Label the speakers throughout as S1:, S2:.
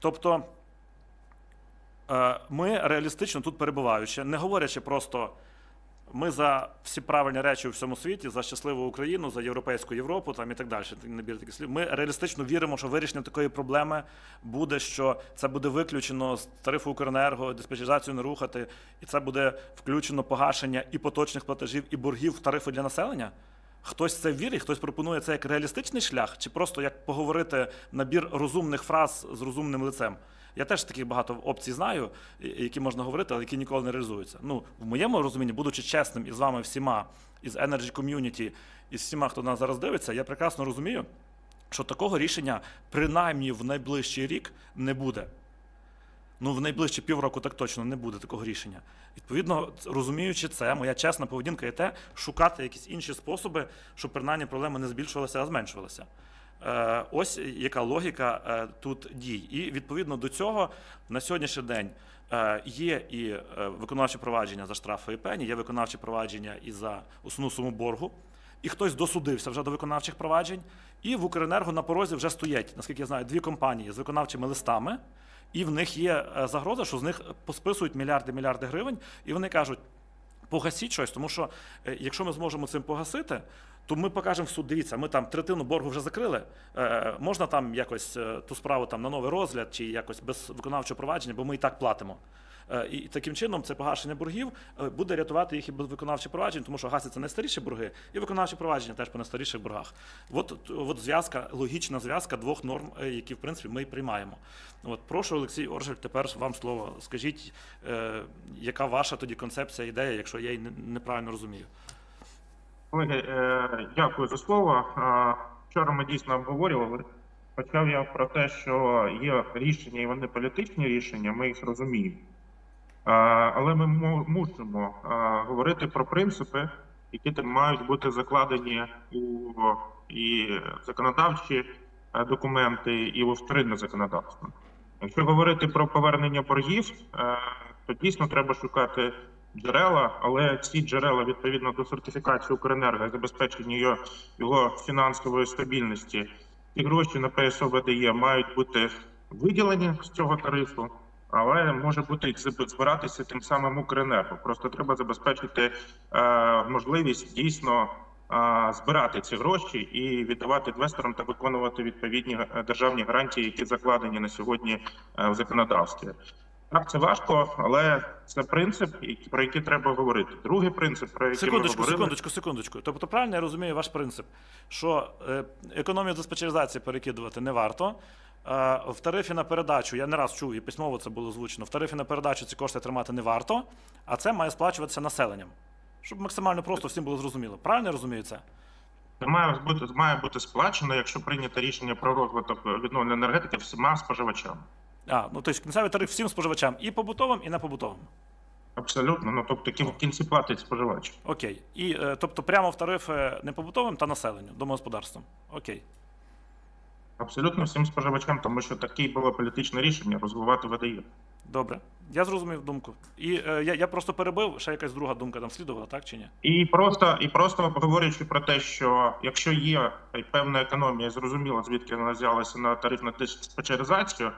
S1: Тобто е, ми реалістично тут перебуваючи, не говорячи просто ми за всі правильні речі у всьому світі, за щасливу Україну, за європейську Європу там і так далі. Набір таких слів. Ми реалістично віримо, що вирішення такої проблеми буде, що це буде виключено з тарифу Укренерго, диспетчеризацію не рухати, і це буде включено погашення і поточних платежів, і боргів в тарифи для населення. Хтось це вірить, хтось пропонує це як реалістичний шлях, чи просто як поговорити набір розумних фраз з розумним лицем. Я теж таких багато опцій знаю, які можна говорити, але які ніколи не реалізуються. Ну, в моєму розумінні, будучи чесним із вами всіма, із Energy Community, і з всіма, хто нас зараз дивиться, я прекрасно розумію, що такого рішення принаймні в найближчий рік не буде. Ну, в найближчі півроку так точно не буде такого рішення. Відповідно, розуміючи це, моя чесна поведінка є те, шукати якісь інші способи, щоб принаймні проблеми не збільшувалися, а зменшувалися. Е, ось яка логіка е, тут дій. І відповідно до цього на сьогоднішній день е, є і виконавче провадження за штрафи і пені, є виконавче провадження і за основну суму боргу. І хтось досудився вже до виконавчих проваджень, і в Укренерго на порозі вже стоять, наскільки я знаю, дві компанії з виконавчими листами, і в них є е, загроза, що з них посписують мільярди мільярди гривень, і вони кажуть. Погасіть щось, тому що е, якщо ми зможемо цим погасити, то ми покажемо в суд. Дивіться, ми там третину боргу вже закрили. Е, можна там якось е, ту справу там на новий розгляд чи якось без виконавчого провадження, бо ми і так платимо. Е, і таким чином це погашення боргів е, буде рятувати їх і без виконавчих проваджень, тому що гасяться найстаріші борги, і виконавчі провадження теж по найстаріших боргах. От, от зв'язка, логічна зв'язка двох норм, е, які в принципі ми приймаємо. От прошу, Олексій Оржель, тепер вам слово. Скажіть, яка ваша тоді концепція, ідея, якщо я її не- неправильно розумію?
S2: Колеги, дякую за слово. Вчора ми дійсно обговорювали. Почав я про те, що є рішення, і вони політичні рішення, ми їх розуміємо. Але ми мо- мусимо говорити про принципи, які мають бути закладені у і законодавчі документи, і у вторинне законодавство. Якщо говорити про повернення боргів, то дійсно треба шукати джерела, але ці джерела відповідно до сертифікації Укренерго забезпечення його, його фінансової стабільності, ці гроші на ПСО ВДЄ мають бути виділені з цього тарифу, але може бути і збиратися тим самим Укренерго. Просто треба забезпечити е, можливість дійсно е, збирати ці гроші і віддавати інвесторам та виконувати відповідні е, державні гарантії, які закладені на сьогодні в законодавстві. Так, це важко, але це принцип, про який треба говорити. Другий принцип, про який
S1: Секундочку,
S2: ми говорили,
S1: секундочку, секундочку. Тобто, правильно я розумію ваш принцип, що економію диспетчеризації перекидувати не варто. Е, в тарифі на передачу, я не раз чув, і письмово це було озвучено, в тарифі на передачу ці кошти тримати не варто, а це має сплачуватися населенням. Щоб максимально просто всім було зрозуміло. Правильно я розумію це?
S2: має бути має бути сплачено, якщо прийнято рішення про розвиток відновлення енергетики всіма споживачами.
S1: А, ну тобто кінцевий тариф всім споживачам, і побутовим, і не побутовим.
S2: Абсолютно, ну тобто в кінці платить споживач.
S1: Окей. І е, тобто прямо в тарифи не побутовим та населенню, домогосподарствам. Окей.
S2: Абсолютно всім споживачам, тому що таке було політичне рішення розвивати ВДЄ.
S1: Добре. Я зрозумів думку. І е, я, я просто перебив, ще якась друга думка там слідувала, так чи ні?
S2: І просто, і просто говорячи про те, що якщо є певна економія, зрозуміло, звідки вона взялася на тарифну диспетчеризацію,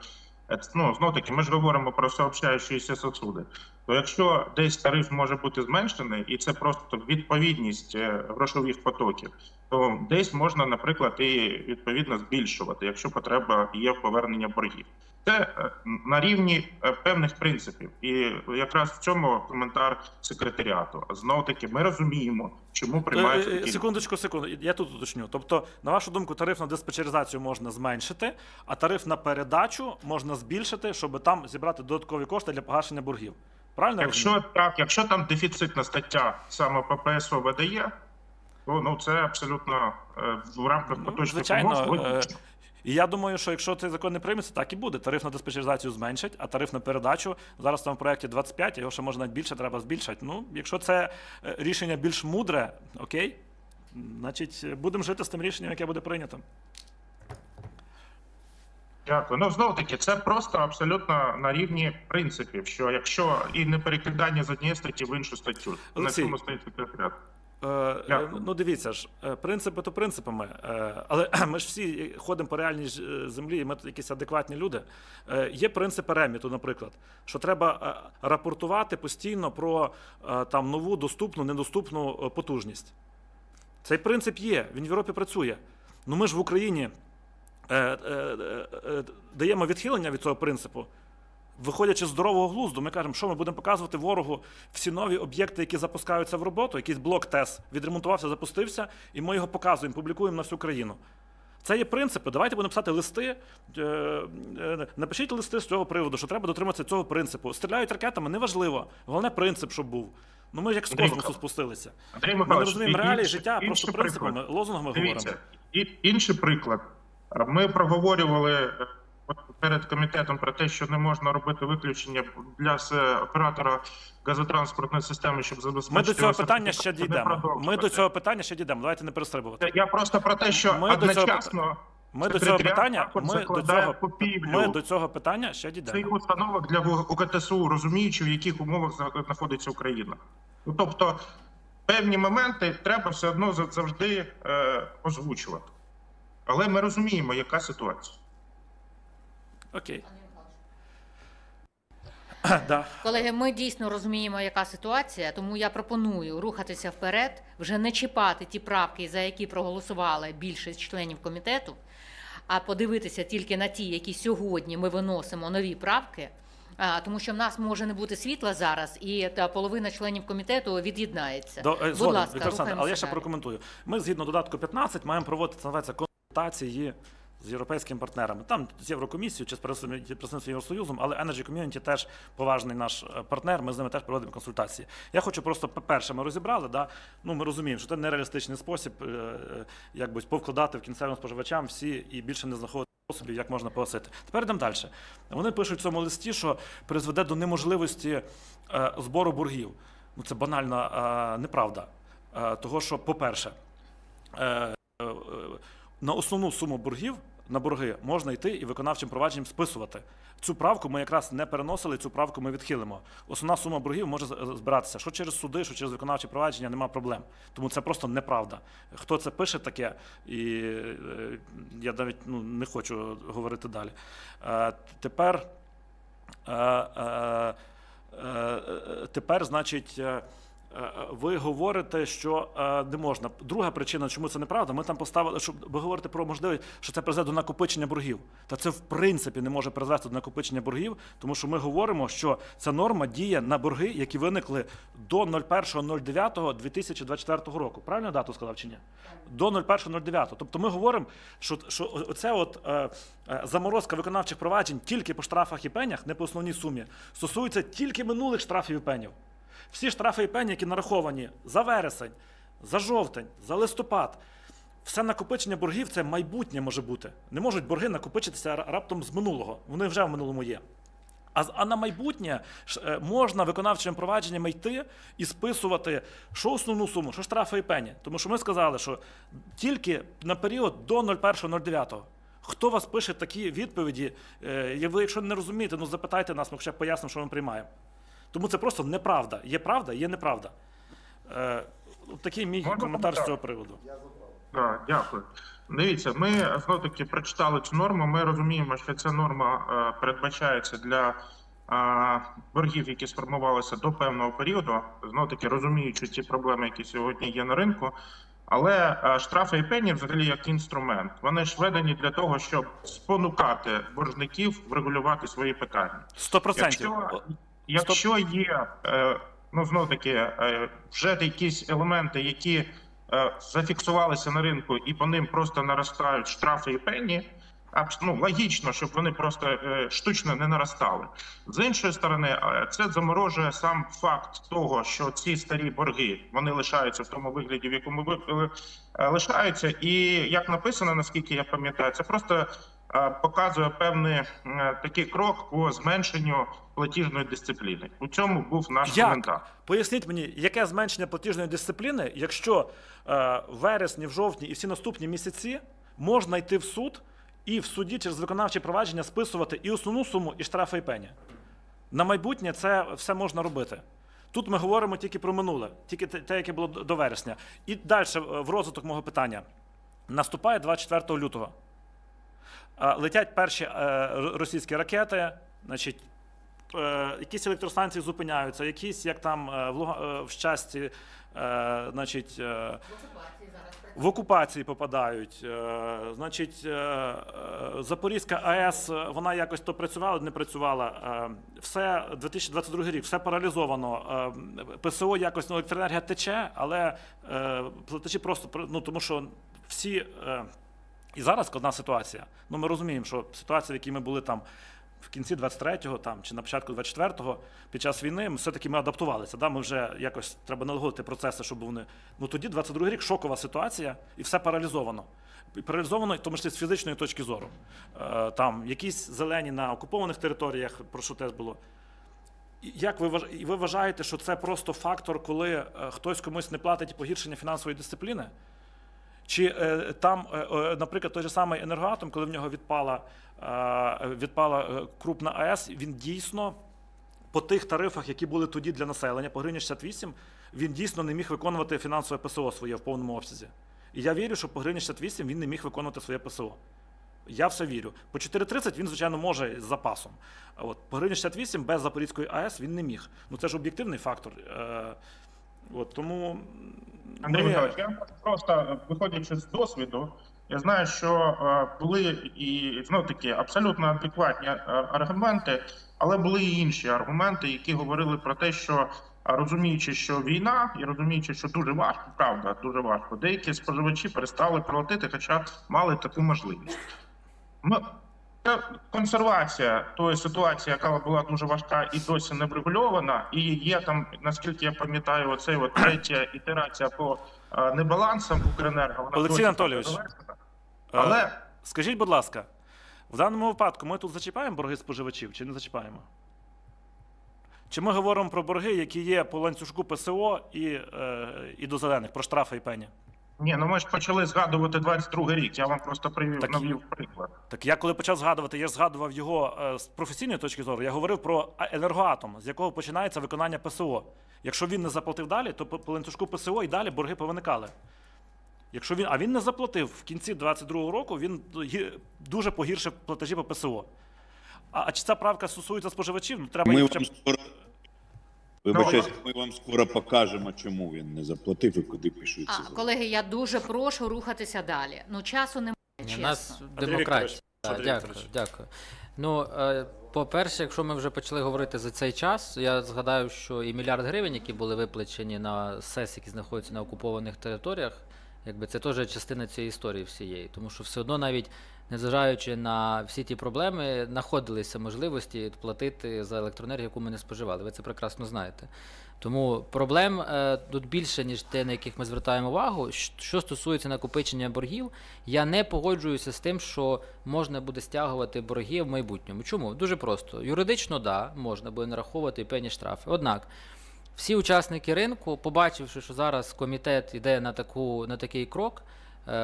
S2: ну знов таки, ми ж говоримо про сообщаючіся сосуди. То якщо десь тариф може бути зменшений, і це просто відповідність е, грошових потоків, то десь можна, наприклад, і відповідно збільшувати, якщо потреба є повернення боргів. Це е, на рівні е, певних принципів, і якраз в цьому коментар секретаріату. Знов таки, ми розуміємо, чому
S1: Е, е,
S2: такі
S1: Секундочку, секунду. Я тут уточню. Тобто, на вашу думку, тариф на диспетчеризацію можна зменшити, а тариф на передачу можна збільшити, щоб там зібрати додаткові кошти для погашення боргів. Правильно?
S2: Якщо так, якщо там дефіцитна стаття саме по ПСО ВДЄ, то ну це абсолютно в рамках
S1: Ну,
S2: поточних
S1: звичайно,
S2: умов
S1: е,
S2: логічно.
S1: І я думаю, що якщо цей закон не прийметься, так і буде. Тариф на диспетчеризацію зменшать, а тариф на передачу зараз там в проєкті 25, його ще може навіть більше треба збільшити. Ну, якщо це е, рішення більш мудре, окей, значить е, будемо жити з тим рішенням, яке буде прийнято.
S2: Дякую. Ну знов таки, це просто абсолютно на рівні принципів. Що якщо і не перекидання з однієї статті в іншу статтю, на
S1: Олексій.
S2: цьому стоїть секретаріат.
S1: Е, е, ну, дивіться ж, е, принципи то принципами, але ми ж всі ходимо по реальній землі, і ми тут якісь адекватні люди. Є принципи реміту, наприклад, що треба рапортувати постійно про там нову доступну, недоступну потужність. Цей принцип є, він в Європі працює. Ну ми ж в Україні даємо відхилення від цього принципу. Виходячи з здорового глузду, ми кажемо, що ми будемо показувати ворогу всі нові об'єкти, які запускаються в роботу, якийсь блок ТЕС відремонтувався, запустився, і ми його показуємо, публікуємо на всю країну. Це є принципи. Давайте будемо писати листи. е, е, Напишіть листи з цього приводу, що треба дотриматися цього принципу. Стріляють ракетами, неважливо. Головне принцип, щоб був. Ну ми ж як з космосу спустилися.
S2: Андрій
S1: Ми не розуміємо реалії життя, просто
S2: приклад.
S1: принципами, лозунгами
S2: Дивіться,
S1: говоримо.
S2: і інший приклад. Ми проговорювали перед комітетом про те, що не можна робити виключення для оператора газотранспортної системи, щоб забезпечити.
S1: Ми до цього питання ще дійдемо. Ми до цього питання ще дійдемо. Давайте не перестрибувати.
S2: Я просто про те, що
S1: Ми
S2: одночасно
S1: Ми до цього питання. Ми до цього, ми до цього питання ще дійдемо.
S2: цих установок для УКТСУ, розуміючи, в яких умовах знаходиться Україна. Ну, тобто, певні моменти треба все одно завжди е, озвучувати. Але ми розуміємо, яка ситуація.
S1: Окей. Да.
S3: Колеги, ми дійсно розуміємо, яка ситуація, тому я пропоную рухатися вперед, вже не чіпати ті правки, за які проголосували більшість членів комітету, а подивитися тільки на ті, які сьогодні ми виносимо нові правки. Тому що в нас може не бути світла зараз, і та половина членів комітету від'єднається.
S1: До, е,
S3: Будь
S1: згоден,
S3: ласка,
S1: але я ще
S3: далі.
S1: прокоментую. Ми згідно додатку 15 маємо проводити це називається консультації з європейськими партнерами. Там з Єврокомісією чи з представництвом Євросоюзом, але Energy Community теж поважний наш е, партнер. Ми з ними теж проводимо консультації. Я хочу просто перше, ми розібрали. Да? Ну ми розуміємо, що це нереалістичний спосіб, е, е, якби повкладати в кінцевим споживачам всі і більше не знаходити способів, як можна погасити. Тепер йдемо далі. Вони пишуть в цьому листі, що призведе до неможливості збору боргів. Ну це банальна неправда. Того, що, по-перше, на основну суму боргів на борги можна йти і виконавчим провадженням списувати. Цю правку ми якраз не переносили, цю правку ми відхилимо. Основна сума боргів може збиратися що через суди, що через виконавчі провадження, нема проблем. Тому це просто неправда. Хто це пише таке, і е, я навіть ну, не хочу говорити далі. Е, Тепер. Е, е, е, е, Тепер, значить, е, е, ви говорите, що е, не можна. Друга причина, чому це неправда, ми там поставили, що ви говорите про можливість, що це призведе до накопичення боргів. Та це в принципі не може призвести до накопичення боргів, тому що ми говоримо, що ця норма діє на борги, які виникли до 01.09.2024 року. Правильно дату сказав чи ні? До 01.09. Тобто ми говоримо, що, що оце от е, е, заморозка виконавчих проваджень тільки по штрафах і пенях, не по основній сумі, стосується тільки минулих штрафів і пенів. Всі штрафи і пені, які нараховані за вересень, за жовтень, за листопад. Все накопичення боргів це майбутнє може бути. Не можуть борги накопичитися раптом з минулого. Вони вже в минулому є. А, а на майбутнє е, можна виконавчим провадженнями йти і списувати що основну суму, що штрафи і пені. Тому що ми сказали, що тільки на період до 01.09. Хто вас пише такі відповіді? Е, Ви, якщо не розумієте, ну запитайте нас, ми хоча б пояснимо, що ми приймаємо. Тому це просто неправда. Є правда, є неправда. Е, такий мій
S2: Можна
S1: коментар з цього приводу.
S2: Так, дякую. Дивіться, ми знов таки прочитали цю норму. Ми розуміємо, що ця норма е, передбачається для е, боргів, які сформувалися до певного періоду. Знов таки розуміючи ті проблеми, які сьогодні є на ринку. Але е, штрафи і пені взагалі як інструмент. Вони ж введені для того, щоб спонукати боржників врегулювати свої питання.
S1: Сто процентів.
S2: Якщо, якщо є е, ну знов таки е, вже якісь елементи, які е, зафіксувалися на ринку, і по ним просто наростають штрафи і пені. Ну, логічно, щоб вони просто штучно не наростали. З іншої сторони, це заморожує сам факт того, що ці старі борги вони лишаються в тому вигляді, в якому ви лишаються. І як написано, наскільки я пам'ятаю, це просто показує певний е, такий крок по зменшенню платіжної дисципліни. У цьому був наш
S1: Як?
S2: коментар.
S1: Поясніть мені, яке зменшення платіжної дисципліни, якщо е, в вересні, в жовтні і всі наступні місяці можна йти в суд і в суді через виконавче провадження списувати і основну суму, і штрафи і пені. На майбутнє це все можна робити. Тут ми говоримо тільки про минуле, тільки те, яке було до до вересня. І далі в розвиток мого питання. Наступає 24 лютого. Летять перші е, російські ракети, значить, е, якісь електростанції зупиняються, якісь, як там е, в, в щасті, значить, в окупації попадають. Значить, Запорізька АЕС, вона якось то працювала, не працювала. Все 2022 рік, все паралізовано. ПСО якось ну, електроенергія тече, але платежі просто ну тому, що всі. І зараз складна ситуація. Ну, ми розуміємо, що ситуація, в якій ми були там в кінці 23-го там, чи на початку 24-го, під час війни, ми все-таки ми адаптувалися. Да? Ми вже якось треба налагодити процеси, щоб вони. Ну тоді 22-й рік шокова ситуація, і все паралізовано. Паралізовано, тому числі з фізичної точки зору. Е, там якісь зелені на окупованих територіях, про що теж було. Як ви ви вважаєте, що це просто фактор, коли е, хтось комусь не платить погіршення фінансової дисципліни? Чи е, там, е, е, наприклад, той же самий енергоатом, коли в нього відпала, е, відпала е, крупна АЕС, він дійсно по тих тарифах, які були тоді для населення, по гривні 68, він дійсно не міг виконувати фінансове ПСО своє в повному обсязі. І я вірю, що по гривні 68 він не міг виконувати своє ПСО. Я все вірю. По 4,30 він, звичайно, може з запасом. От, по гривні 68 без Запорізької АЕС він не міг. Ну це ж об'єктивний фактор. Е, от, тому
S2: Андрій
S1: ми-
S2: Михайлович, я просто е, виходячи з досвіду, я знаю, що е, були і знов таки абсолютно адекватні е, аргументи, але були і інші аргументи, які говорили про те, що розуміючи, що війна, і розуміючи, що дуже важко, правда, дуже важко, деякі споживачі перестали платити, хоча мали таку можливість. Ми це консервація тої ситуації, яка була дуже важка і досі не врегульована, і є там, наскільки я пам'ятаю, оцей от третя ітерація по е, небалансам Укренерго. Вона
S1: Олексій Анатолійович. Е,
S2: але
S1: Скажіть, будь ласка, в даному випадку ми тут зачіпаємо борги споживачів чи не зачіпаємо? Чи ми говоримо про борги, які є по ланцюжку ПСО і, е, і до зелених, про штрафи і пені?
S2: Ні, ну ми ж почали згадувати 22 рік. Я вам просто привів
S1: Так
S2: навів приклад.
S1: Так я коли почав згадувати, я ж згадував його е, з професійної точки зору, я говорив про енергоатом, з якого починається виконання ПСО. Якщо він не заплатив далі, то по, по ланцюжку ПСО і далі борги повиникали. Якщо він, а він не заплатив в кінці 22-го року, він дуже погіршив платежі по ПСО. А, а чи ця правка стосується споживачів? Ну, треба
S4: Ми
S1: їх
S4: вам
S1: б
S4: ми вам скоро покажемо, чому він не заплатив і куди пишуться.
S3: А, колеги, я дуже прошу рухатися далі. Ну, часу немає, чесно.
S5: У нас
S1: Андрій
S5: демократія.
S1: Вікторович,
S5: Так,
S1: Андрій
S5: Дякую,
S1: Вікторович.
S5: дякую. Ну, е, по-перше, якщо ми вже почали говорити за цей час, я згадаю, що і мільярд гривень, які були виплачені на СЕС, які знаходяться на окупованих територіях, якби це теж частина цієї історії всієї. Тому що все одно навіть незважаючи на всі ті проблеми, знаходилися можливості платити за електроенергію, яку ми не споживали. Ви це прекрасно знаєте. Тому проблем е, тут більше, ніж те, на яких ми звертаємо увагу. Що стосується накопичення боргів, я не погоджуюся з тим, що можна буде стягувати борги в майбутньому. Чому? Дуже просто. Юридично, да, можна буде нараховувати певні штрафи. Однак, всі учасники ринку, побачивши, що зараз комітет йде на, таку, на такий крок,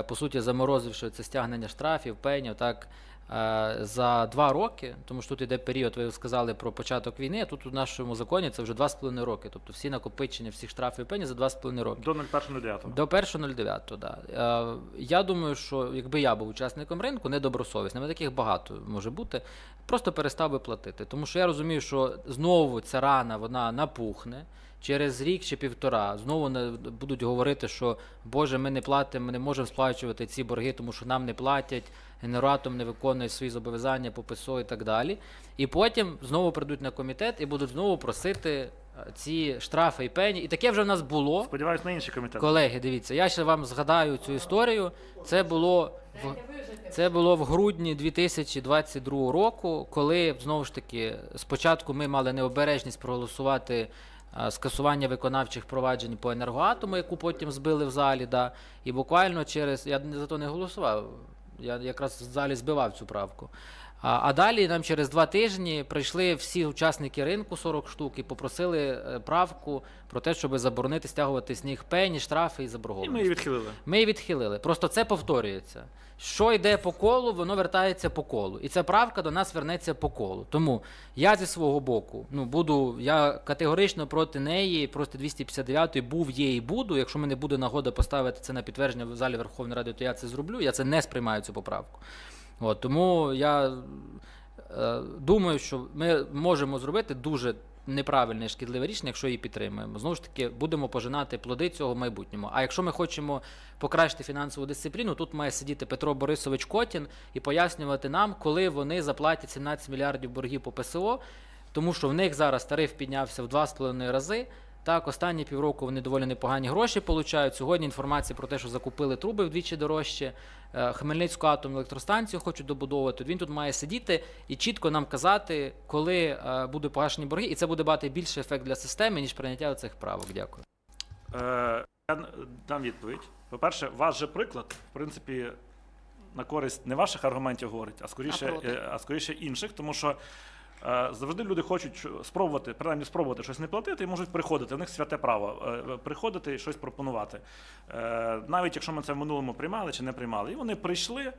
S5: по суті, заморозивши це стягнення штрафів, пенів, так, е, за два роки, тому що тут йде період, ви сказали про початок війни, а тут у нашому законі це вже два з половиною роки. Тобто всі накопичення всіх штрафів і пені за два з половиною роки.
S1: до 01.09.
S5: До 1.09, да. Е, я думаю, що якби я був учасником ринку, недобросовісним, а таких багато може бути, просто перестав би платити. Тому що я розумію, що знову ця рана вона напухне. Через рік чи півтора знову не будуть говорити, що Боже, ми не платимо, ми не можемо сплачувати ці борги, тому що нам не платять, генератом не виконує свої зобов'язання по ПСО і так далі. І потім знову прийдуть на комітет і будуть знову просити е, ці штрафи і пені. І таке вже в нас було.
S1: Сподіваюсь, на інші комітети.
S5: Колеги, дивіться, я ще вам згадаю цю історію. Це було в це було в грудні 2022 року, коли знову ж таки спочатку ми мали необережність проголосувати скасування виконавчих проваджень по енергоатому, яку потім збили в залі. Да, і буквально через я за то не голосував. Я якраз в залі збивав цю правку. А, далі нам через два тижні прийшли всі учасники ринку 40 штук і попросили е, правку про те, щоб заборонити стягувати них пені, штрафи і
S1: І ми її відхилили.
S5: Ми її відхилили. Просто це повторюється. Що йде по колу, воно вертається по колу. І ця правка до нас вернеться по колу. Тому я зі свого боку ну, буду, я категорично проти неї, проти 259-ї був, є і буду. Якщо мене буде нагода поставити це на підтвердження в залі Верховної Ради, то я це зроблю. Я це не сприймаю цю поправку. От, тому я е, думаю, що ми можемо зробити дуже неправильне і шкідливе рішення, якщо її підтримуємо. Знову ж таки, будемо пожинати плоди цього майбутньому. А якщо ми хочемо покращити фінансову дисципліну, тут має сидіти Петро Борисович Котін і пояснювати нам, коли вони заплатять 17 мільярдів боргів по ПСО, тому що в них зараз тариф піднявся в 2,5 рази. Так, останні півроку вони доволі непогані гроші получають. Сьогодні інформація про те, що закупили труби вдвічі дорожче. е, Хмельницьку атомну електростанцію хочуть добудовувати. Він тут має сидіти і чітко нам казати, коли е, будуть погашені борги, і це буде мати більший ефект для системи, ніж прийняття цих правок. Дякую.
S1: Е, я дам відповідь. По-перше, ваш же приклад, в принципі, на користь не ваших аргументів говорить, а скоріше,
S3: А
S1: е, а скоріше інших, тому що завжди люди хочуть спробувати, принаймні спробувати щось не платити і можуть приходити. У них святе право е, приходити і щось пропонувати. Е, навіть якщо ми це в минулому приймали чи не приймали. І вони прийшли,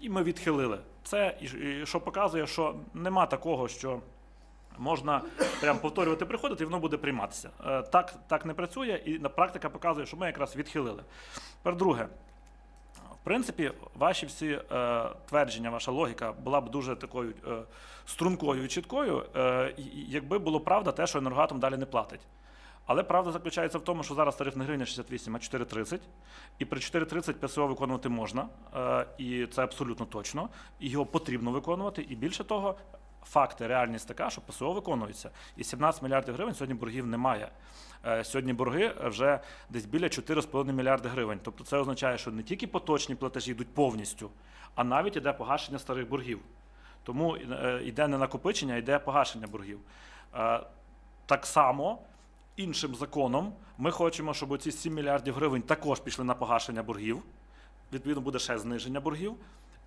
S1: і ми відхилили. Це і, що показує, що нема такого, що. Можна прям повторювати, приходити, і воно буде прийматися. Е, Так, так не працює, і практика показує, що ми якраз відхилили. Тепер друге. Принципі, ваші всі е, твердження, ваша логіка була б дуже такою е, стрункою і чіткою, е, якби було правда те, що енергоатом далі не платить. Але правда заключається в тому, що зараз тариф не гривня 68, а 4,30. І при 4,30 ПСО виконувати можна, е, і це абсолютно точно. І його потрібно виконувати. І більше того, факти, реальність така, що ПСО виконується. І 17 мільярдів гривень сьогодні боргів немає. Е, Сьогодні борги вже десь біля 4,5 мільярди гривень. Тобто це означає, що не тільки поточні платежі йдуть повністю, а навіть іде погашення старих боргів. Тому е, йде не накопичення, йде погашення боргів. Е, Так само іншим законом ми хочемо, щоб ці 7 мільярдів гривень також пішли на погашення боргів. Відповідно, буде ще зниження боргів.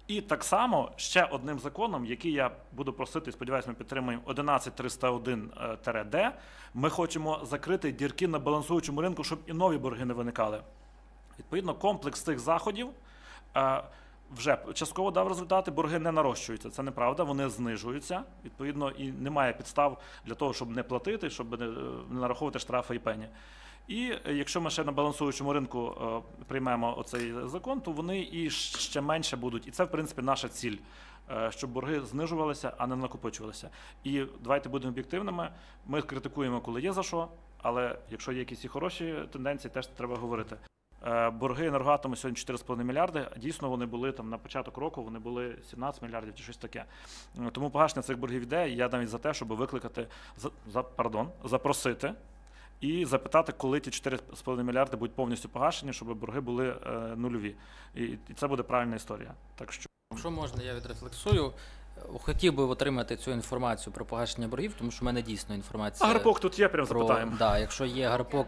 S1: І так само ще одним законом, який я буду просити, і сподіваюся, ми підтримуємо 11301-Д, ми хочемо закрити дірки на балансуючому ринку, щоб і нові борги не виникали. Відповідно, комплекс цих заходів е, вже частково дав результати. Борги не нарощуються. Це неправда, вони знижуються. Відповідно, і немає підстав для того, щоб не платити, щоб е, не нараховувати штрафи і пені. І е, якщо ми ще на балансуючому ринку е, приймемо оцей закон, то вони і ще менше будуть. І це, в принципі, наша ціль, е, щоб борги знижувалися, а не накопичувалися. І давайте будемо об'єктивними. Ми критикуємо, коли є за що, але якщо є якісь і хороші тенденції, теж треба говорити. Борги енергоатому сьогодні 4,5 мільярди. Дійсно, вони були там на початок року, вони були 17 мільярдів чи щось таке. Тому погашення цих боргів йде. І я навіть за те, щоб викликати за, за пардон, запросити і запитати, коли ті 4,5 мільярди будуть повністю погашені, щоб борги були е, нульові. І, і це буде правильна історія. Так що
S5: Якщо можна, я відрефлексую. Хотів би отримати цю інформацію про погашення боргів, тому що в мене дійсно інформація.
S1: а гарпок тут є, прям
S5: про
S1: запитаємо.
S5: да, якщо є гарпок,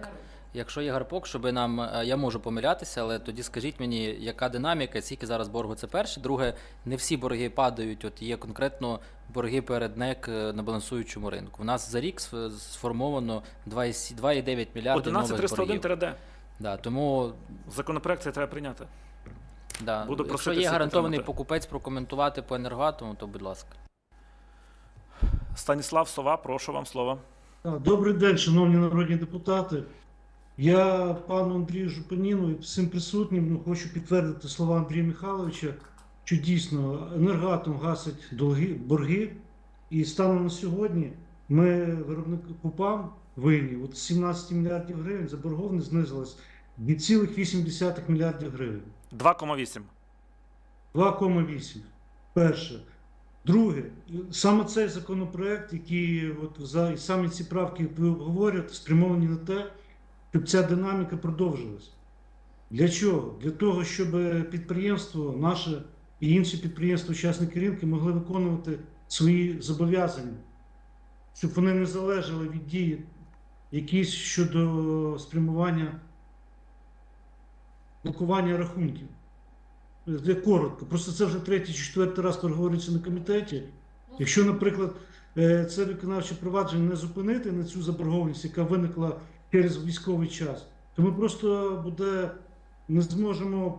S5: якщо є гарпок, щоб нам е, я можу помилятися, але тоді скажіть мені, яка динаміка, скільки зараз боргу? Це перше. Друге, не всі борги падають. От є конкретно борги перед НЕК е, на балансуючому ринку. У нас за рік сформовано 2,9 мільярдів нових боргів.
S1: 11301
S5: Да, тому
S1: Законопроект цей треба прийняти.
S5: да,
S1: Буду
S5: якщо є гарантований
S1: підтримати.
S5: покупець прокоментувати по енергоатому, то будь ласка.
S1: Станіслав Сова, прошу вам слово.
S6: Добрий день, шановні народні депутати. Я пану Андрію Жупаніну і всім присутнім ну, хочу підтвердити слова Андрія Михайловича, що дійсно енергоатом гасить долги, борги. І станом на сьогодні ми виробникам винні. От з 17 мільярдів гривень заборгованість знизилась 2,8 мільярдів гривень.
S1: 2,8.
S6: 2,8. Перше. Друге, саме цей законопроект, який от за і саме ці правки ви говорять, спрямовані на те, щоб ця динаміка продовжилась. Для чого? Для того, щоб підприємство наше і інші підприємства, учасники ринку могли виконувати свої зобов'язання, щоб вони не залежали від дії якісь щодо спрямування блокування рахунків. я коротко, просто це вже третій чи четвертий раз переговорюється на комітеті. Якщо, наприклад, е, це виконавче провадження не зупинити на цю заборгованість, яка виникла через військовий час, то ми просто буде не зможемо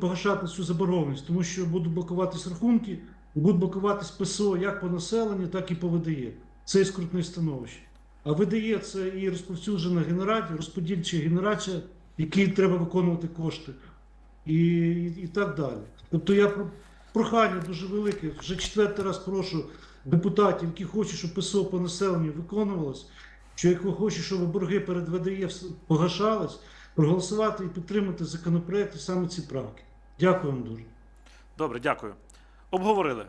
S6: погашати, цю заборгованість, тому що будуть блокуватись рахунки, будуть блокуватись ПСО як по населенню, так і по ВДЄ. Це і скрутне становище. А ВДЄ це і розповсюджена генерація, розподільча генерація, якій треба виконувати кошти, і, і, і так далі. Тобто я про- прохання дуже велике. Вже четвертий раз прошу депутатів, які хочуть, щоб ПСО по населенню виконувалось, що як ви хочете, щоб борги перед ВДЄ погашались, проголосувати і підтримати законопроект і саме ці правки. Дякую вам дуже.
S1: Добре, дякую. Обговорили.